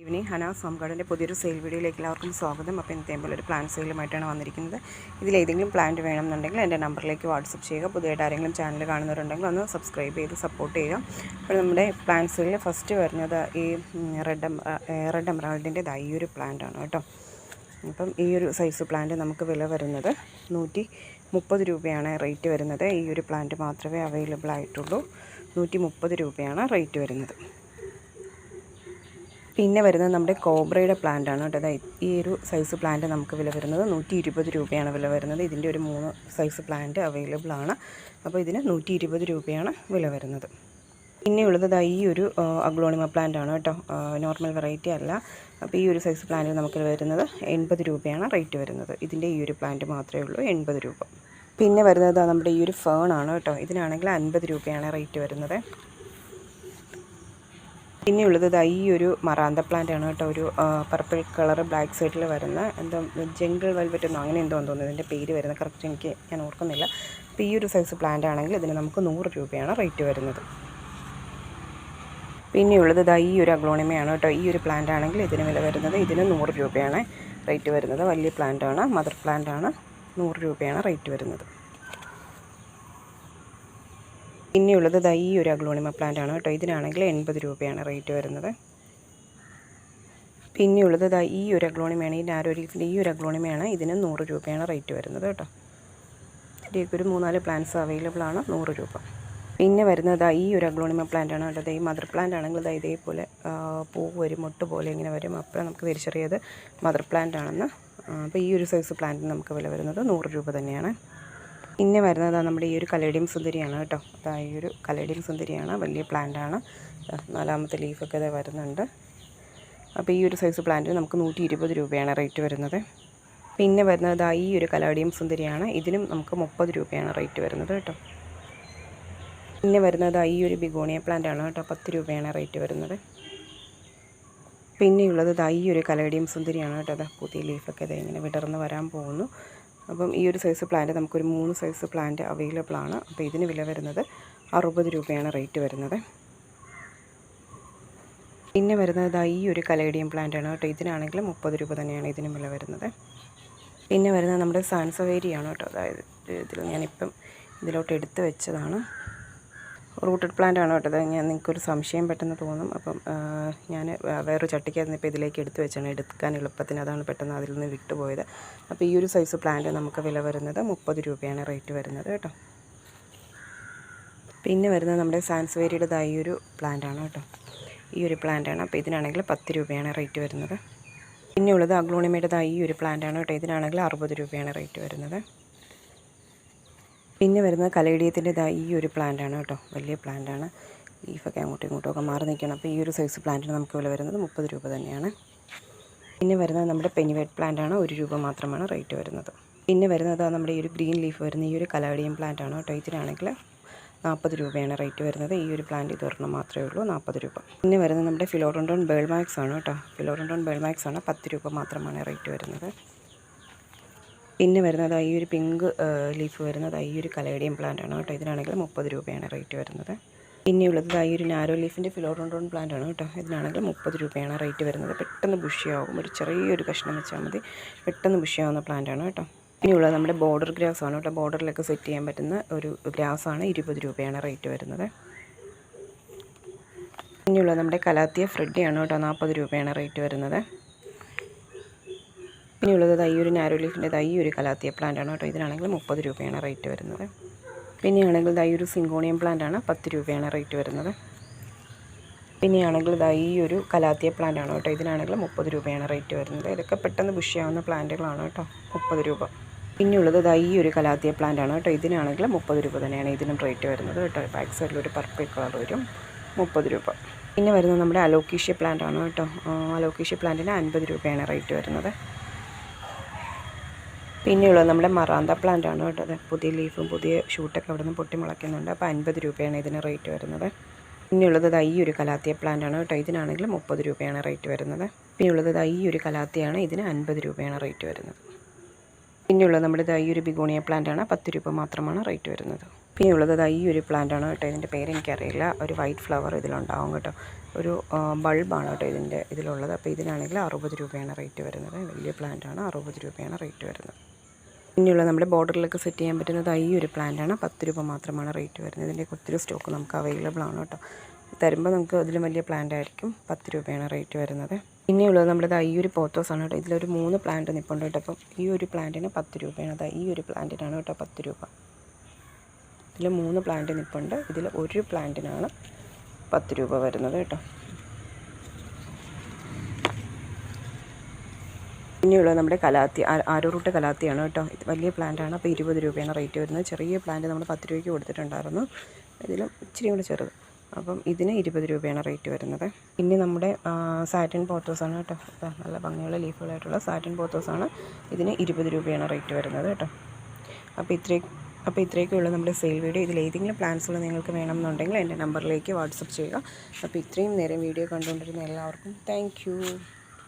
Evening Hana form ഗാർഡന്റെ പുതിയൊരു sale വീഡിയോയിലേക്ക് എല്ലാവർക്കും സ്വാഗതം. അപ്പോൾ ഇന്നത്തെ പോലെ ഒരു പ്ലാൻ സെയിലുമായിട്ടാണ് വന്നിരിക്കുന്നത്. ഇതിലേതെങ്കിലും പ്ലാന്റ് വേണമെന്നുണ്ടെങ്കിൽ എന്റെ നമ്പറിലേക്ക് വാട്സപ്പ് ചെയ്യുക. പുതിയതായിട്ട് ആരെങ്കിലും ചാനൽ കാണുന്നവരുണ്ടെങ്കിൽ ഒന്ന് സബ്സ്ക്രൈബ് ചെയ്ത് സപ്പോർട്ട് ചെയ്യുക. അപ്പോൾ നമ്മുടെ പ്ലാൻ സെയിലിൽ ഫസ്റ്റ് വരുന്നത് ഈ റെഡ് റെഡ് എമറാൾഡിന്റെ ഈ ഒരു പ്ലാന്റ് ആണ് കേട്ടോ. അപ്പം ഈ ഒരു സൈസ് പ്ലാന്റ് നമുക്ക് വില വരുന്നത് നൂറ്റി മുപ്പത് രൂപയാണ് റേറ്റ് വരുന്നത്. ഈ ഒരു പ്ലാന്റ് മാത്രമേ അവൈലബിൾ ആയിട്ടുള്ളൂ. നൂറ്റി മുപ്പത് രൂപയാണ് റേറ്റ് വരുന്നത്. പിന്നെ വരുന്നത് നമ്മുടെ കോബ്രയുടെ പ്ലാന്റ് ആണ് കേട്ടോ. ഈ ഒരു സൈസ് പ്ലാന്റ് നമുക്ക് വില വരുന്നത് നൂറ്റി ഇരുപത് രൂപയാണ് വില വരുന്നത്. ഇതിന്റെ ഒരു മൂന്ന് സൈസ് പ്ലാന്റ് അവൈലബിൾ ആണ്. അപ്പോൾ ഇതിന് നൂറ്റി ഇരുപത് രൂപയാണ് വില വരുന്നത്. പിന്നെയുള്ളത് ദാ ഈ ഒരു അഗ്ലോണിമ പ്ലാന്റ് ആണ് കേട്ടോ. നോർമൽ വെറൈറ്റി അല്ല. അപ്പോൾ ഈ ഒരു സൈസ് പ്ലാന്റ് നമുക്ക് വരുന്നത് എൺപത് രൂപയാണ് റേറ്റ് വരുന്നത്. ഇതിന്റെ ഈ ഒരു പ്ലാന്റ് മാത്രമേ ഉള്ളൂ എൺപത് രൂപ. പിന്നെ വരുന്നത് നമ്മുടെ ഈ ഒരു ഫേൺ ആണ് കേട്ടോ. ഇതിനാണെങ്കിൽ അൻപത് രൂപയാണ് റേറ്റ് വരുന്നത്. പിന്നെയുള്ളത് ഇതാ ഈ ഒരു മറാന്ത പ്ലാന്റ് ആണ് കേട്ടോ. ഒരു പർപ്പിൾ കളർ ബ്ലാക്ക് സൈഡിൽ വരുന്ന എന്താ ജംഗിൾ വെൽവെറ്റ് എന്നോ അങ്ങനെ എന്തോ തോന്നുന്നു. ഇതിന്റെ പേര് വരുന്ന കറക്റ്റ് എനിക്ക് ഞാൻ ഓർക്കുന്നില്ല. അപ്പോൾ ഈ ഒരു സൈസ് പ്ലാന്റ് ആണെങ്കിൽ ഇതിന് നമുക്ക് നൂറ് രൂപയാണ് റേറ്റ് വരുന്നത്. പിന്നെയുള്ളത് ഇതാ ഈ ഒരു അഗ്ലോണിമയാണ് കേട്ടോ. ഈ ഒരു പ്ലാന്റ് ആണെങ്കിൽ ഇതിന് വില വരുന്നത് ഇതിന് നൂറ് രൂപയാണ് റേറ്റ് വരുന്നത്. വലിയ പ്ലാന്റ് ആണ് മദർ പ്ലാന്റ് ആണ്. നൂറ് രൂപയാണ് റേറ്റ് വരുന്നത്. പിന്നെയുള്ളത് ദാ ഈ ഒരു അഗ്ലോണിമ പ്ലാന്റ് ആണ് കേട്ടോ. ഇതിനാണെങ്കിൽ എൺപത് രൂപയാണ് റേറ്റ് വരുന്നത്. പിന്നെയുള്ളത് ദാ ഈ ഒരു അഗ്ലോണിമയാണ്. ഈ നാരോ ലീഫിന്റെ ഈ ഒരു അഗ്ലോണിമയാണ്. ഇതിന് നൂറ് രൂപയാണ് റേറ്റ് വരുന്നത് കേട്ടോ. ഇതിലേക്ക് ഒരു മൂന്നാൽ പ്ലാന്റ്സ് അവൈലബിൾ ആണ്. നൂറ് രൂപ. പിന്നെ വരുന്നത് ഈ ഒരു അഗ്ലോണിമ പ്ലാന്റ് ആണ് കേട്ടോ. ഈ മദർ പ്ലാന്റ് ആണെങ്കിൽ ദാ ഇതേപോലെ പൂ വരും മുട്ട് പോലെ ഇങ്ങനെ വരും. അപ്പോൾ നമുക്ക് തിരിച്ചറിയത് മദർ പ്ലാന്റ് ആണെന്ന്. അപ്പോൾ ഈ ഒരു സൈസ് പ്ലാന്റിന് നമുക്ക് വില വരുന്നത് നൂറ് രൂപ തന്നെയാണ്. പിന്നെ വരുന്നത് നമ്മുടെ ഈ ഒരു കലേഡിയം സുന്ദരിയാണ് കേട്ടോ. അതാ ഈ ഒരു കലേഡിയം സുന്ദരിയാണ് വലിയ പ്ലാന്റ് ആണ് നാലാമത്തെ ലീഫൊക്കെ ഇത് വരുന്നുണ്ട്. അപ്പോൾ ഈ ഒരു സൈസ് പ്ലാന്റിന് നമുക്ക് നൂറ്റി ഇരുപത് രൂപയാണ് റേറ്റ് വരുന്നത്. പിന്നെ വരുന്നത് ഈ ഒരു കലാഡിയം സുന്ദരിയാണ്. ഇതിനും നമുക്ക് മുപ്പത് രൂപയാണ് റേറ്റ് വരുന്നത് കേട്ടോ. പിന്നെ വരുന്നത് ഈ ഒരു ബിഗോണിയ പ്ലാന്റ് ആണ് കേട്ടോ. പത്ത് രൂപയാണ് റേറ്റ് വരുന്നത്. പിന്നെയുള്ളത് ഈ ഒരു കലേഡിയം സുന്ദരിയാണ് കേട്ടോ. അത് പുതിയ ലീഫൊക്കെ ഇത് ഇങ്ങനെ വിടർന്ന് വരാൻ പോകുന്നു. അപ്പം ഈ ഒരു സൈസ് പ്ലാന്റ് നമുക്കൊരു മൂന്ന് സൈസ് പ്ലാന്റ് അവൈലബിൾ ആണ്. അപ്പോൾ ഇതിന് വില വരുന്നത് അറുപത് രൂപയാണ് റേറ്റ് വരുന്നത്. പിന്നെ വരുന്നത് ഈ ഒരു കലേഡിയം പ്ലാന്റ് ആണ് കേട്ടോ. ഇതിനാണെങ്കിൽ മുപ്പത് രൂപ തന്നെയാണ് ഇതിന് വില വരുന്നത്. പിന്നെ വരുന്നത് നമ്മുടെ സാൻസവേരിയാണ് കേട്ടോ. അതായത് ഇതിൽ ഞാനിപ്പം ഇതിലോട്ട് എടുത്ത് വെച്ചതാണ്. റൂട്ടഡ് പ്ലാന്റ് ആണ് കേട്ടത്? ഞാൻ നിങ്ങൾക്കൊരു സംശയം പെട്ടെന്ന് തോന്നും. അപ്പം ഞാൻ വേറൊരു ചട്ടിക്കായിരുന്നു ഇപ്പോൾ ഇതിലേക്ക് എടുത്തു വെച്ചാണ് എടുക്കാൻ എളുപ്പത്തിന്. അതാണ് പെട്ടെന്ന് അതിൽ നിന്ന് വിട്ടുപോയത്. അപ്പോൾ ഈ ഒരു സൈസ് പ്ലാന്റ് നമുക്ക് വില വരുന്നത് മുപ്പത് രൂപയാണ് റേറ്റ് വരുന്നത് കേട്ടോ. പിന്നെ വരുന്നത് നമ്മുടെ സാൻസ്വേരിയുടെ ഈ ഒരു പ്ലാന്റാണ് കേട്ടോ. ഈ ഒരു പ്ലാന്റ് ആണ്. അപ്പോൾ ഇതിനാണെങ്കിൽ പത്ത് രൂപയാണ് റേറ്റ് വരുന്നത്. പിന്നെയുള്ളത് ഉള്ളത് അഗ്ലോണിമയുടെ ഈ ഒരു പ്ലാന്റ് ആണ് കേട്ടോ. ഇതിനാണെങ്കിൽ അറുപത് രൂപയാണ് റേറ്റ് വരുന്നത്. പിന്നെ വരുന്നത് കലേഡിയത്തിന്റെ ഈ ഒരു പ്ലാന്റ് ആണ് കേട്ടോ. വലിയ പ്ലാന്റ് ആണ് ലീഫൊക്കെ അങ്ങോട്ടും ഇങ്ങോട്ടും ഒക്കെ മാറി നിൽക്കണം അപ്പോൾ ഈ ഒരു സൈസ് പ്ലാന്റിന് നമുക്ക് വില വരുന്നത് മുപ്പത് രൂപ തന്നെയാണ്. പിന്നെ വരുന്നത് നമ്മുടെ പെനിവേറ്റ് പ്ലാന്റ് ആണ് ഒരു രൂപ മാത്രമാണ് റേറ്റ് വരുന്നത്. പിന്നെ വരുന്നത് നമ്മുടെ ഈ ഒരു ഗ്രീൻ ലീഫ് വരുന്ന ഈ ഒരു കലാഡിയം പ്ലാന്റ് ആണ് കേട്ടോ. ഇതിനാണെങ്കിൽ നാൽപ്പത് രൂപയാണ് റേറ്റ് വരുന്നത്. ഈ ഒരു പ്ലാന്റ് ഇത് ഒരെണ്ണം മാത്രമേ ഉള്ളൂ നാൽപ്പത് രൂപ. പിന്നെ വരുന്നത് നമ്മുടെ ഫിലോറോണ്ടോൺ ബേൾമാക്സ് ആണ് കേട്ടോ. ഫിലോറോണ്ടോൺ ബേൾമാക്സ് ആണ് പത്ത് രൂപ മാത്രമാണ് റേറ്റ് വരുന്നത്. പിന്നെ വരുന്നത് ഈ ഒരു പിങ്ക് ലീഫ് വരുന്നത് ഈ ഒരു കലേഡിയം പ്ലാന്റ് ആണ് കേട്ടോ. ഇതിനാണെങ്കിൽ മുപ്പത് രൂപയാണ് റേറ്റ് വരുന്നത്. പിന്നെയുള്ളത് ഈ ഒരു നാരോ ലീഫിന്റെ ഫിലോറോണ്ടോൺ പ്ലാന്റ് ആണ് കേട്ടോ. ഇതിനാണെങ്കിൽ മുപ്പത് രൂപയാണ് റേറ്റ് വരുന്നത്. പെട്ടെന്ന് ബുഷിയാവും. ഒരു ചെറിയൊരു കഷ്ണം വെച്ചാൽ മതി. പെട്ടെന്ന് ബുഷിയാവുന്ന പ്ലാന്റ് ആണ് കേട്ടോ. ഇനിയുള്ളത് നമ്മുടെ ബോർഡർ ഗ്രാസ് ആണ് കേട്ടോ. ബോർഡറിലൊക്കെ സെറ്റ് ചെയ്യാൻ പറ്റുന്ന ഒരു ഗ്രാസ് ആണ് ഇരുപത് രൂപയാണ് റേറ്റ് വരുന്നത്. പിന്നെയുള്ളത് നമ്മുടെ കലാത്തിയ ഫ്രെഡിയാണ് കേട്ടോ. നാൽപ്പത് രൂപയാണ് റേറ്റ് വരുന്നത്. പിന്നെയുള്ളത് ഈ ഒരു നാരോ ലീഫിന്റെ ഈ ഒരു കലാത്തിയ പ്ലാന്റ് ആണ് കേട്ടോ. ഇതിനാണെങ്കിൽ മുപ്പത് രൂപയാണ് റേറ്റ് വരുന്നത്. പിന്നെയാണെങ്കിൽ ഈ ഒരു സിങ്കോണിയം പ്ലാന്റ് ആണ് പത്ത് രൂപയാണ് റേറ്റ് വരുന്നത്. പിന്നെയാണെങ്കിൽ ഈ ഒരു കലാത്തിയ പ്ലാന്റ് ആണ് കേട്ടോ. ഇതിനാണെങ്കിൽ മുപ്പത് രൂപയാണ് റേറ്റ് വരുന്നത്. ഇതൊക്കെ പെട്ടെന്ന് ബുഷിയാവുന്ന പ്ലാന്റുകളാണ് കേട്ടോ. മുപ്പത് രൂപ. പിന്നെയുള്ളത് ഈ ഒരു കലാത്തിയ പ്ലാന്റ് ആണ് കേട്ടോ. ഇതിനാണെങ്കിൽ മുപ്പത് രൂപ തന്നെയാണ് ഇതിനും റേറ്റ് വരുന്നത് കേട്ടോ. ബാക്ക് സൈഡിൽ ഒരു പർപ്പിൾ കളർ വരും. മുപ്പത് രൂപ. പിന്നെ വരുന്നത് നമ്മുടെ അലോക്കീഷ്യ പ്ലാന്റ് ആണ് കേട്ടോ. അലോക്കീഷ്യ പ്ലാന്റിന് അൻപത് രൂപയാണ് റേറ്റ് വരുന്നത്. പിന്നെയുള്ളത് നമ്മുടെ മറാന്ത പ്ലാന്റ് ആണ് കേട്ടോ പുതിയ ലീഫും പുതിയ ഷൂട്ടൊക്കെ അവിടെ നിന്ന് പൊട്ടി മുളയ്ക്കുന്നുണ്ട് അപ്പോൾ അൻപത് രൂപയാണ് ഇതിന് റേറ്റ് വരുന്നത്. പിന്നെയുള്ളത് ഈ ഒരു കലാത്തിയ പ്ലാന്റ് ആണ് കേട്ടോ. ഇതിനാണെങ്കിൽ മുപ്പത് രൂപയാണ് റേറ്റ് വരുന്നത്. പിന്നെയുള്ളത് ഈ ഒരു കലാത്തിയാണ് ഇതിന് അൻപത് രൂപയാണ് റേറ്റ് വരുന്നത്. പിന്നെയുള്ളത് നമ്മുടെ ഇതാ ഈ ഒരു ബിഗോണിയ പ്ലാന്റ് ആണ് പത്ത് രൂപ മാത്രമാണ് റേറ്റ് വരുന്നത്. പിന്നെയുള്ളത് ഇതാ ഈ ഒരു പ്ലാന്റ് ആണ് കേട്ടോ. ഇതിന്റെ പേര് എനിക്കറിയില്ല. ഒരു വൈറ്റ് ഫ്ലവർ ഇതിലുണ്ടാവും കേട്ടോ. ഒരു ബൾബാണ് കേട്ടോ ഇതിന്റെ ഇതിലുള്ളത്. അപ്പോൾ ഇതിനാണെങ്കിൽ അറുപത് രൂപയാണ് റേറ്റ് വരുന്നത്. വലിയ പ്ലാന്റ് ആണ് അറുപത് രൂപയാണ് റേറ്റ് വരുന്നത്. പിന്നെയുള്ള നമ്മുടെ ബോർഡറിലൊക്കെ സെറ്റ് ചെയ്യാൻ പറ്റുന്നത് ഈ ഒരു പ്ലാന്റാണ്. പത്ത് രൂപ മാത്രമാണ് റേറ്റ് വരുന്നത്. ഇതിന്റെ ഒത്തിരി സ്റ്റോക്ക് നമുക്ക് അവൈലബിൾ ആണ് കേട്ടോ. തരുമ്പോൾ നമുക്ക് അതിലും വലിയ പ്ലാന്റ് ആയിരിക്കും. പത്ത് രൂപയാണ് റേറ്റ് വരുന്നത്. പിന്നെയുള്ളത് നമ്മുടെ ഈ ഒരു പോത്തോസ് ആണ് കേട്ടോ. ഇതിലൊരു മൂന്ന് പ്ലാന്റ് നിൽപ്പുണ്ട് കേട്ടോ. അപ്പം ഈ ഒരു പ്ലാന്റിന് പത്ത് രൂപയാണ്. അതാ ഈ ഒരു പ്ലാന്റിനാണ് കേട്ടോ പത്ത് രൂപ. ഇതിൽ മൂന്ന് പ്ലാന്റ് നിൽപ്പുണ്ട് ഇതിൽ ഒരു പ്ലാന്റിനാണ് പത്ത് രൂപ വരുന്നത് കേട്ടോ. പിന്നെയുള്ളത് നമ്മുടെ കലാത്തി ആരോറൂട്ട് ആരോ റൂട്ട് കലാത്തിയാണ് കേട്ടോ. ഇത് വലിയ പ്ലാന്റ് ആണ് അപ്പോൾ ഇരുപത് രൂപയാണ് റേറ്റ് വരുന്നത്. ചെറിയ പ്ലാന്റ് നമ്മൾ പത്ത് രൂപയ്ക്ക് കൊടുത്തിട്ടുണ്ടായിരുന്നു. ഇതിലും ഇച്ചിരി കൂടെ ചെറുത്. അപ്പം ഇതിന് ഇരുപത് രൂപയാണ് റേറ്റ് വരുന്നത്. പിന്നെ നമ്മുടെ സാറ്റിൻ പോത്തോസാണ് കേട്ടോ. നല്ല ഭംഗിയുള്ള ലീഫുകളായിട്ടുള്ള സാറ്റിൻ പോത്തോസാണ് ഇതിന് ഇരുപത് രൂപയാണ് റേറ്റ് വരുന്നത് കേട്ടോ. അപ്പോൾ ഇത്രയും അപ്പോൾ ഇത്രയൊക്കെയുള്ള നമ്മുടെ സെയിൽ വീഡിയോ. ഇതിൽ ഏതെങ്കിലും പ്ലാൻസുകൾ നിങ്ങൾക്ക് വേണമെന്നുണ്ടെങ്കിൽ എന്റെ നമ്പറിലേക്ക് വാട്സപ്പ് ചെയ്യുക. അപ്പോൾ ഇത്രയും നേരം വീഡിയോ കണ്ടുകൊണ്ടിരുന്ന എല്ലാവർക്കും താങ്ക്